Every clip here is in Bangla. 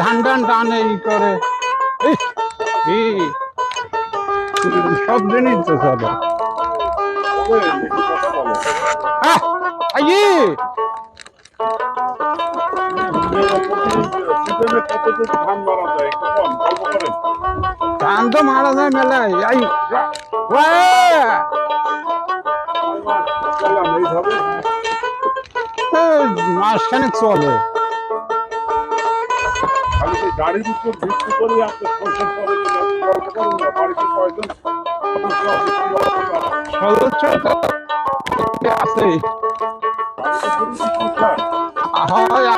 ধান টান টানে ই করে। সব দিনই তো কতটুকু ধান তো মারা যায় মেলায়। মাসখানে চলে। গাড়ির উপর ভিত্তি করে আপনি বাড়িতে কয়জন সদস্য আছে? হয়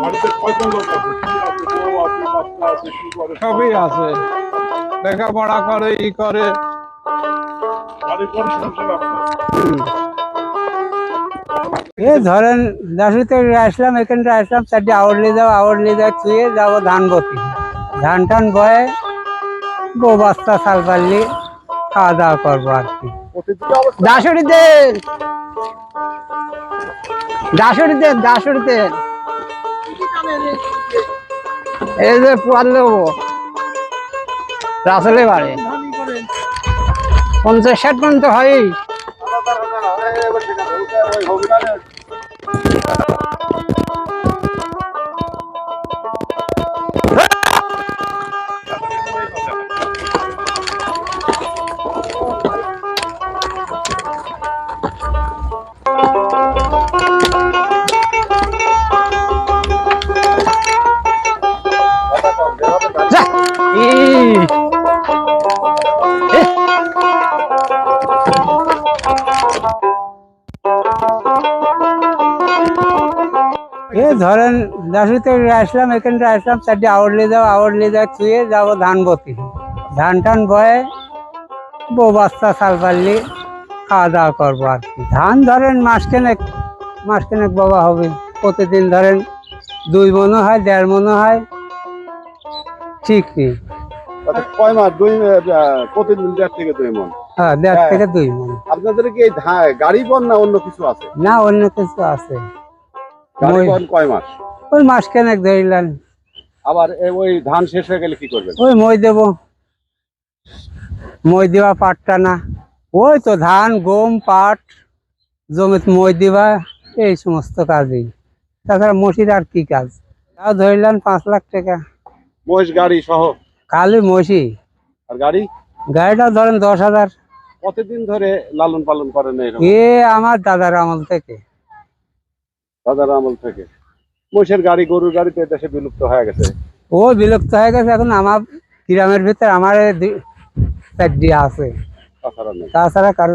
বাড়িতে কয়জন লোক করে সবই আছে। লেখাপড়া করে ই করে। বাড়ি করে সংসার আপনার। এই ধরেন, দাসুতে আসলাম এখানটা আসলাম, চারটে আউটলে যাও আউটলে যাও চুয়ে যাব ধান বতি ধান টান বয়ে বউ বাচ্চা চাল পারলি, খাওয়া দাওয়া করব আর কি। প্রতিদিন অবস্থা দাসুরি দেন দাসুরি দেন দাসুরি দেন এই যে পারলে রাসলে বাড়ে পঞ্চাশ ষাট পর্যন্ত হয়ই। এ ধরেন দাসুতে আসলাম এখানটা আসলাম চারটে আউটলে যাও আউটলে যাও চুয়ে যাব ধান বতি ধান টান বয়ে বউ বাচ্চা চাল পারলি খাওয়া দাওয়া করব আর কি। ধান ধরেন মাসখানেক মাসখানেক বাবা হবে। প্রতিদিন ধরেন দুই মনে হয় দেড় মনে হয়। ঠিক নেই কয় মাস? দুই প্রতিদিন দেড় থেকে দুই মন। হ্যাঁ দেড় হ্যাঁ। থেকে দুই মন। আপনাদের কি গাড়ি বন না অন্য কিছু আছে? না অন্য কিছু আছে। কয় মাস? ওই মাসখানেক ধরিলেন আবার ওই ধান শেষ হয়ে গেলে কি করবেন? ওই মই দেব। মই দেওয়া পাটটা না। ওই তো ধান গম পাট জমিতে মই দিবা এই সমস্ত কাজই। তাছাড়া মসির আর কি কাজ? তাও ধরিলেন পাঁচ লাখ টাকা। মহিষ গাড়ি সহ? কালি মসি আর গাড়ি? গাড়িটা ধরেন দশ হাজার। কতদিন ধরে লালন পালন করেন এ আমার দাদার আমল থেকে। দাদার আমল থেকে। মহিষের গাড়ি গরুর গাড়ি তো দেশে বিলুপ্ত হয়ে গেছে। ও বিলুপ্ত হয়ে গেছে। এখন আমার গ্রামের ভিতরে আমার আছে। তাছাড়া কারও